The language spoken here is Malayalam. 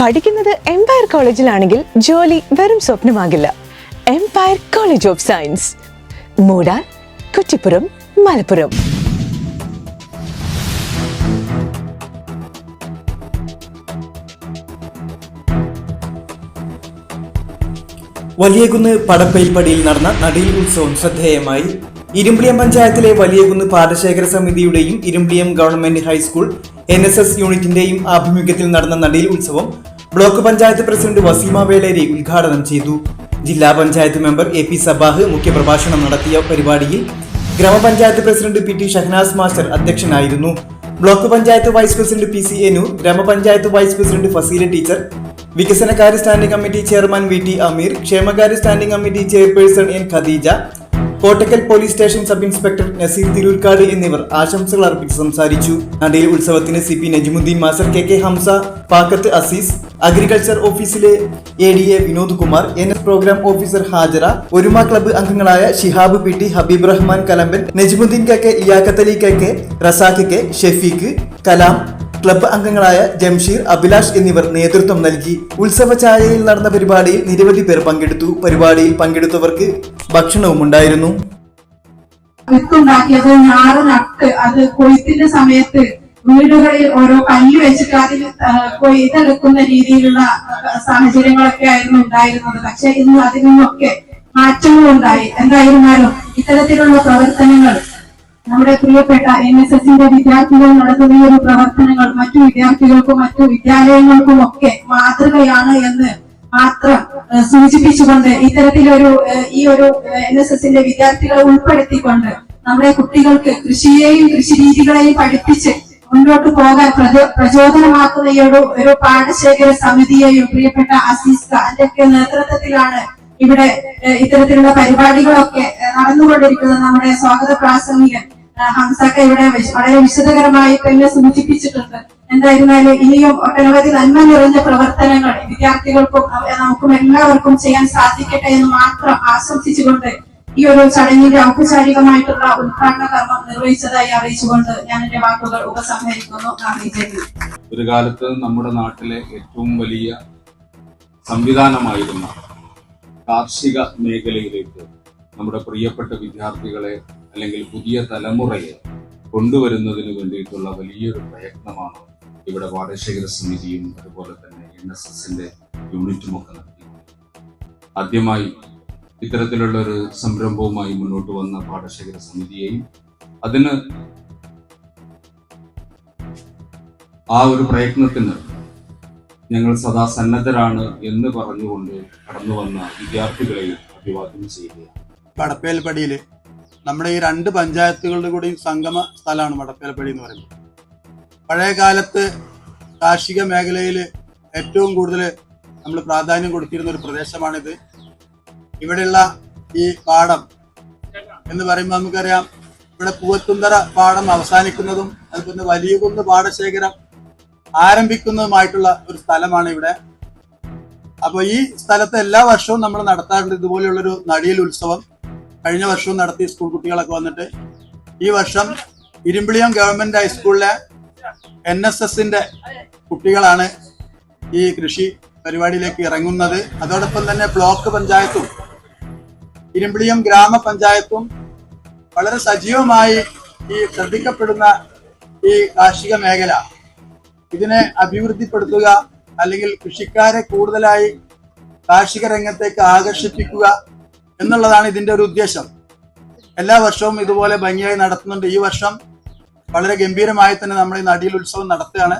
പഠിക്കുന്നത് എംപയർ കോളേജിലാണെങ്കിൽ ജോലി വെറും സ്വപ്നമാകില്ല. Empire college of science Moodar Kuttippuram Malappuram. Valiyakunnu പടപ്പയിൽപ്പടിയിൽ നടന്ന നടീൽ ഉത്സവം ശ്രദ്ധേയമായി. ഇരുമ്പിളിയം പഞ്ചായത്തിലെ വലിയകുന്ന് പാടശേഖര സമിതിയുടെയും Irumbiliyam government high school N S S യൂണിറ്റിന്റെയും ആഭിമുഖ്യത്തിൽ നടന്ന നടീൽ ഉത്സവം ബ്ലോക്ക് പഞ്ചായത്ത് പ്രസിഡന്റ് വസീമ വേളേരി ഉദ്ഘാടനം ചെയ്തു. ജില്ലാ panchayat member A P Sabah മുഖ്യപ്രഭാഷണം നടത്തിയ പരിപാടിയിൽ ഗ്രാമപഞ്ചായത്ത് president P T Shahanas master അധ്യക്ഷനായിരുന്നു. Block panchayat vice president P C Enu ഗ്രാമപഞ്ചായത്ത് വൈസ് പ്രസിഡന്റ് ഫസീല ടീച്ചർ വികസനകാര്യ standing committee chairman V T Ameer ക്ഷേമകാര്യ standing committee chairperson N Khadeeja Kottakkal police station sub inspector Naseer Tirurkkad എന്നിവർ ആശംസകൾ അർപ്പിച്ച് സംസാരിച്ചു. നടയിൽ ഉത്സവത്തിന് C P Najimuddeen master K K Hamza Pakkath Azeez agriculture ഓഫീസിലെ A D A Vinod Kumar N S programme officer Hajara Oruma club അംഗങ്ങളായ Shihab P T Habeeb Rahman Kalamban Najimuddeen K K Iyakkathali K K Razak K Shefeeq Kalam club അംഗങ്ങളായ ജംഷീർ അഭിലാഷ് എന്നിവർ നേതൃത്വം നൽകി. ഉത്സവ ചായയിൽ നടന്ന പരിപാടിയിൽ നിരവധി പേർ പങ്കെടുത്തു. പരിപാടിയിൽ പങ്കെടുത്തവർക്ക് ഭക്ഷണവും ഉണ്ടായിരുന്നു വിത്തുണ്ടാക്കിയത് ഞാറ് നട്ട് അത് കൊയ്ത്തിന്റെ സമയത്ത് വീടുകളിൽ ഓരോ കല്ല് വെച്ചിട്ട് അതിൽ കൊയ്തെടുക്കുന്ന രീതിയിലുള്ള സാഹചര്യങ്ങളൊക്കെ ആയിരുന്നു ഉണ്ടായിരുന്നത്. പക്ഷെ ഇന്ന് അതിൽ നിന്നൊക്കെ മാറ്റങ്ങളുണ്ടായി. എന്തായിരുന്നാലും ഇത്തരത്തിലുള്ള പ്രവർത്തനങ്ങൾ നമ്മുടെ പ്രിയപ്പെട്ട എൻ എസ് എസിന്റെ വിദ്യാർത്ഥികൾ നടത്തുന്ന ഈ ഒരു പ്രവർത്തനങ്ങൾ മറ്റു വിദ്യാർത്ഥികൾക്കും മറ്റു വിദ്യാലയങ്ങൾക്കും ഒക്കെ മാതൃകയാണ് എന്ന് മാത്രം സൂചിപ്പിച്ചുകൊണ്ട് ഇത്തരത്തിലൊരു ഈ ഒരു എൻ എസ് എസിന്റെ വിദ്യാർത്ഥികളെ ഉൾപ്പെടുത്തിക്കൊണ്ട് നമ്മുടെ കുട്ടികൾക്ക് കൃഷിയെയും കൃഷി രീതികളെയും പഠിപ്പിച്ച് മുന്നോട്ട് പോകാൻ പ്രചോ- പ്രചോദനമാക്കുന്ന ഈ ഒരു ഒരു പാഠശേഖര സമിതിയെയും പ്രിയപ്പെട്ട അസീസ് അതിന്റെയൊക്കെ നേതൃത്വത്തിലാണ് ഇവിടെ ഇത്തരത്തിലുള്ള പരിപാടികളൊക്കെ നടന്നുകൊണ്ടിരിക്കുന്നത് നമ്മുടെ സ്വാഗത പ്രാസംഗികൻ ഹംസക്ക ഇവിടെ വളരെ വിശദകരമായി തന്നെ സൂചിപ്പിച്ചിട്ടുണ്ട്. എന്തായിരുന്നാലും ഇനിയും ഒട്ടനവധി നന്മ നിറഞ്ഞ പ്രവർത്തനങ്ങൾ വിദ്യാർത്ഥികൾക്കും നമുക്കും എല്ലാവർക്കും ചെയ്യാൻ സാധിക്കട്ടെ എന്ന് മാത്രം ആശംസിച്ചുകൊണ്ട് ഈ ഒരു ചടങ്ങിന്റെ ഔപചാരികമായിട്ടുള്ള ഉദ്ഘാടന കർമ്മം നിർവഹിച്ചതായി അറിയിച്ചുകൊണ്ട് ഞാൻ എന്റെ വാക്കുകൾ ഉപസംഹരിക്കുന്നു. ഒരു കാലത്ത് നമ്മുടെ നാട്ടിലെ ഏറ്റവും വലിയ സംവിധാനമായിരുന്ന കാർഷിക മേഖലയിലേക്ക് നമ്മുടെ പ്രിയപ്പെട്ട വിദ്യാർത്ഥികളെ അല്ലെങ്കിൽ പുതിയ തലമുറയെ കൊണ്ടുവരുന്നതിന് വേണ്ടിയിട്ടുള്ള വലിയൊരു പ്രയത്നമാണ് ഇവിടെ വാടശേഖര സമിതിയും അതുപോലെ തന്നെ എൻ എസ് എസിന്റെ യൂണിറ്റും ഒക്കെ നടത്തി ആദ്യമായി ഇത്തരത്തിലുള്ള ഒരു സംരംഭവുമായി മുന്നോട്ട് വന്ന പാടശേഖര സമിതിയെയും അതിന് ആ ഒരു പ്രയത്നത്തിന് ഞങ്ങൾ സദാ സന്നദ്ധരാണ് എന്ന് പറഞ്ഞുകൊണ്ട് കടന്നു വന്ന വിദ്യാർത്ഥികളെയും അഭിവാദ്യം ചെയ്യുകയാണ്. വടപ്പേൽപ്പടിയിൽ നമ്മുടെ ഈ രണ്ട് പഞ്ചായത്തുകളുടെ കൂടെയും സംഗമ സ്ഥലമാണ് മടക്കലപ്പള്ളി എന്ന് പറയുന്നത്. പഴയ കാലത്ത് കാർഷിക മേഖലയിൽ ഏറ്റവും കൂടുതൽ നമ്മൾ പ്രാധാന്യം കൊടുത്തിരുന്ന ഒരു പ്രദേശമാണിത്. ഇവിടെയുള്ള ഈ പാടം എന്ന് പറയുമ്പോൾ നമുക്കറിയാം ഇവിടെ പൂവത്തുന്തറ പാടം അവസാനിക്കുന്നതും അതുപോലെ വലിയ കുന്ന് പാടശേഖരം ആരംഭിക്കുന്നതുമായിട്ടുള്ള ഒരു സ്ഥലമാണ് ഇവിടെ. അപ്പോൾ ഈ സ്ഥലത്ത് എല്ലാ വർഷവും നമ്മൾ നടത്താറുണ്ട് ഇതുപോലെയുള്ളൊരു നടിയൽ ഉത്സവം. കഴിഞ്ഞ വർഷവും നടത്തി സ്കൂൾ കുട്ടികളൊക്കെ വന്നിട്ട് ഈ വർഷം ഇരുമ്പിളിയം ഗവൺമെന്റ് ഹൈസ്കൂളിലെ എൻ എസ് എസിന്റെ കുട്ടികളാണ് ഈ കൃഷി പരിപാടിയിലേക്ക് ഇറങ്ങുന്നത്. അതോടൊപ്പം തന്നെ ബ്ലോക്ക് പഞ്ചായത്തും ഇരുമ്പിളിയം ഗ്രാമപഞ്ചായത്തും വളരെ സജീവമായി ഈ ശ്രദ്ധിക്കപ്പെടുന്ന ഈ കാർഷിക മേഖല ഇതിനെ അഭിവൃദ്ധിപ്പെടുത്തുക അല്ലെങ്കിൽ കൃഷിക്കാരെ കൂടുതലായി കാർഷിക രംഗത്തേക്ക് ആകർഷിപ്പിക്കുക എന്നുള്ളതാണ് ഇതിന്റെ ഒരു ഉദ്ദേശം. എല്ലാ വർഷവും ഇതുപോലെ ഭംഗിയായി നടത്തുന്നുണ്ട്. ഈ വർഷം വളരെ ഗംഭീരമായി തന്നെ നമ്മൾ ഈ നടിയിൽ ഉത്സവം നടത്തുകയാണ്.